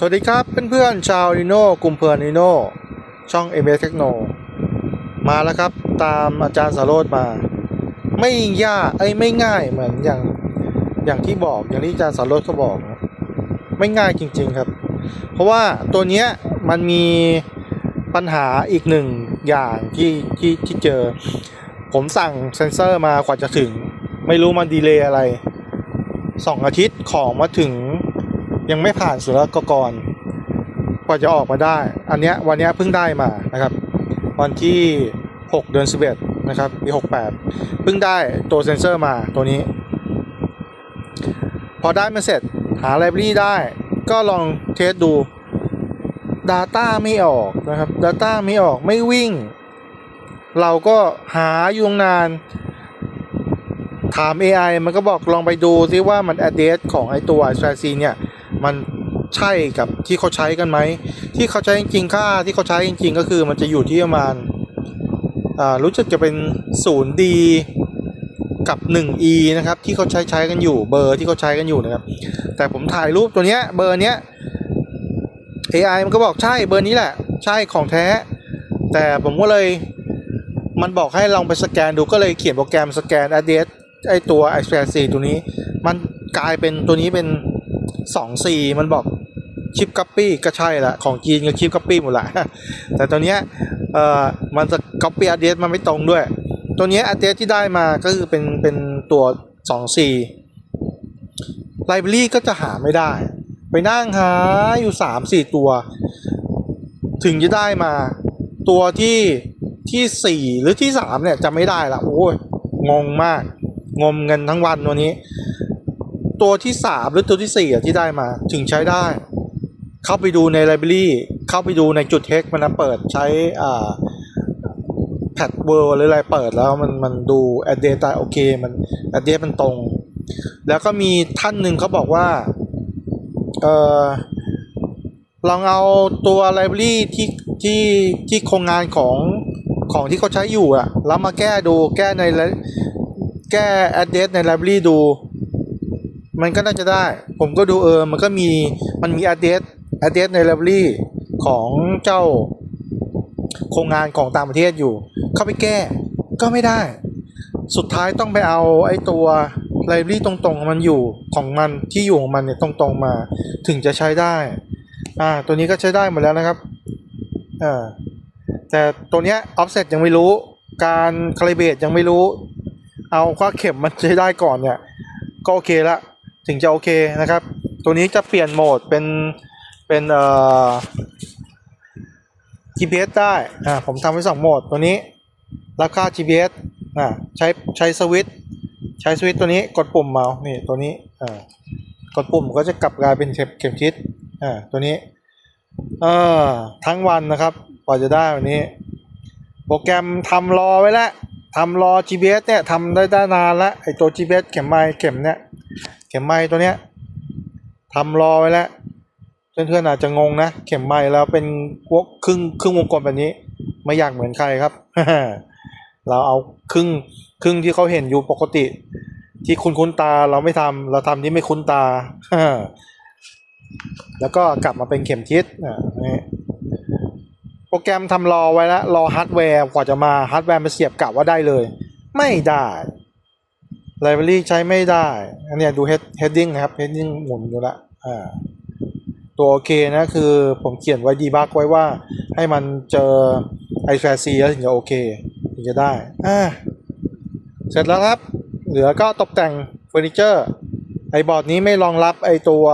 สวัสดีครับเพื่อนๆชาวนิโน่กลุ่มเพื่อนนิโน่ช่อง m อ Techno มาแล้วครับตามอาจารย์สาโรธมา ไม่ยากไอ้ไม่ง่ายเหมือนอย่างอย่างที่บอกอย่างที่อาจารย์สาโรธก็บอก ไม่ง่ายจริง ๆครับ เพราะว่าตัวเนี้ยมันมีปัญหาอีกหนึ่งอย่างที่ที่ที่เจอ ผมสั่งเซนเซอร์มากว่าจะถึง ไม่รู้มันดีเลย์อะไรสองอาทิตย์ของมาถึง ยังไม่ผ่านศุลกากรกว่าจะออกมาได้ อันเนี้ยวันเนี้ยเพิ่งได้มานะครับ วันที่ 6 เดือน 11 นะครับปี 68 เพิ่งได้ตัวเซนเซอร์มาตัวนี้ พอได้มาเสร็จหาไลบรารีได้ก็ลองเทสดู Data ไม่ออกนะครับ Data ไม่ออกไม่วิ่ง เราก็หาอยู่นาน ถาม AI มันก็บอกลองไปดูซิว่ามัน address ของไอตัว s t r a c เนี่ย มันใช่กับที่เขาใช้กันไหม ที่เขาใช้จริงๆค่าที่เขาใช้จริงๆ ก็คือมันจะอยู่ที่ประมาณอ่ารู้สึกจะเป็น 0D กับ 1E นะครับที่เขาใช้ใช้กันอยู่เบอร์ที่เขาใช้กันอยู่นะครับ แต่ผมถ่ายรูปตัวเนี้ยเบอร์เนี้ย AI มันก็บอกใช่เบอร์นี้แหละ ใช่ของแท้ แต่ผมก็เลยมันบอกให้ลองไปสแกนดูก็เลยเขียนโปรแกรมสแกน address ไอตัว x p r 4ตัวนี้ มันกลายเป็นตัวนี้เป็น 2 4มันบอกชิปคัปปี้ก็ใช่ละของจีนก็ชิปคัปปี้หมดละแต่ตัวเนี้ยเอ่อมันจะ copy address มันไม่ตรงด้วย ตัวเนี้ย address ที่ได้มาก็คือเป็นเป็นตัว2 4 library ก็จะหาไม่ได้ ไปนั่งหาอยู่3 4ตัว ถึงจะได้มาตัวที่ที่4หรือที่3เนี่ยจะไม่ได้ละโอ้ยงงมาก งมเงินทั้งวันตัวนี้ ตัวที่ 3 หรือตัวที่4อ่ที่ได้มา ถึงใช้ได้ เข้าไปดูในไลบรารีเข้าไปดูในจุดเทคมันเปิดใช้อ่าแพดเวิร์หรืออะไรเปิดแล้วมันมันดูแอดเดตโอเคมันแอดเดตมันตรง แล้วก็มีท่านหนึ่งเขาบอกว่าเออลองเอาตัวไลบรารีที่ที่ที่โครงงานของของที่เขาใช้อยู่อะแล้วมาแก้ดูแก้ในแก้ address ใน library ดู มันก็น่าจะได้ ผมก็ดูเออ มันก็มี มันมี address address ใน library ของเจ้าโครงงานของต่างประเทศอยู่ เข้าไปแก้ก็ไม่ได้ สุดท้ายต้องไปเอาไอ้ตัว library ตรงๆของมันอยู่ของมันที่อยู่ของมันเนี่ยตรงๆมา ถึงจะใช้ได้ อ่า ตัวนี้ก็ใช้ได้หมดแล้วนะครับ อ่า แต่ตัวเนี้ย offset ยังไม่รู้ การ calibrate ยังไม่รู้ เอาค่าเข็มมันใช้ได้ก่อนเนี่ยก็โอเคละ ถึงจะโอเคนะครับ ตัวนี้จะเปลี่ยนโหมดเป็นเป็นเอ่อ GPS ได้อ่าผมทำไว้สองโหมดตัวนี้รับค่า GPS อ่าใช้ใช้สวิตช์ใช้สวิตช์ตัวนี้กดปุ่มเมาส์นี่ตัวนี้อ่ากดปุ่มก็จะกลับกลายเป็นเข็มเข็มทิศอ่าตัวนี้เอ่อทั้งวันนะครับกว่าจะได้วันนี้ โปรแกรมทำรอไว้แล้ว ทำรอ GPS เนี่ยทำได้ได้นานแล้วไอ้ตัว GPS เข็มไม้เข็มเนี่ยเข็มไม้ตัวเนี้ยทำรอไว้แล้วเพื่อนๆอาจจะงงนะ เข็มไม้แล้วเป็นวกครึ่งครึ่งวงกลมแบบนี้ ไม่อยากเหมือนใครครับ เราเอาครึ่งครึ่งที่เขาเห็นอยู่ปกติ ที่คุ้นคุ้นตาเราไม่ทำเราทำที่ไม่คุ้นตาแล้วก็กลับมาเป็นเข็มทิศอ่านี่ โปรแกรมทำรอไว้แล้วรอฮาร์ดแวร์กว่าจะมาฮาร์ดแวร์มาเสียบกลับว่าได้เลย ไม่ได้ไลบรารีใช้ไม่ได้ อันนี้ดู heading นะครับ heading หมุนอยู่ละอ่าตัวโอเคนะคือผมเขียนไว้ดีบักไว้ว่าให้มันเจอ i f a c แล้วถึงจะโอเค ถึงจะได้อ่าเสร็จแล้วครับ เหลือก็ตกแต่งเฟอร์นิเจอร์ไอบอร์ดนี้ไม่รองรับไอตัว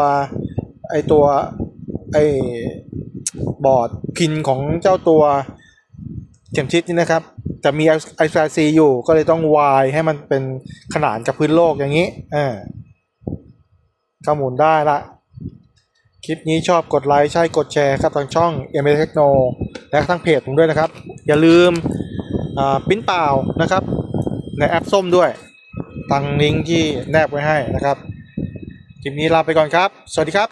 ไอตัวไอ บอร์ดพินของเจ้าตัวเข็มทิศนี่นะครับแต่มี i f a c อยู่ก็เลยต้องวายให้มันเป็นขนานกับพื้นโลกอย่างนี้อ่าข้าหมุนได้ละ คลิปนี้ชอบกดไลค์ใช่กดแชร์ครับทางช่อง m อ Techno และทางเพจผมด้วยนะครับ อย่าลืมปิ้นเปล่านะครับ ในแอปส้มด้วยตังลิงก์ที่แนบไว้ให้นะครับ คลิปนี้ลาไปก่อนครับ สวัสดีครับ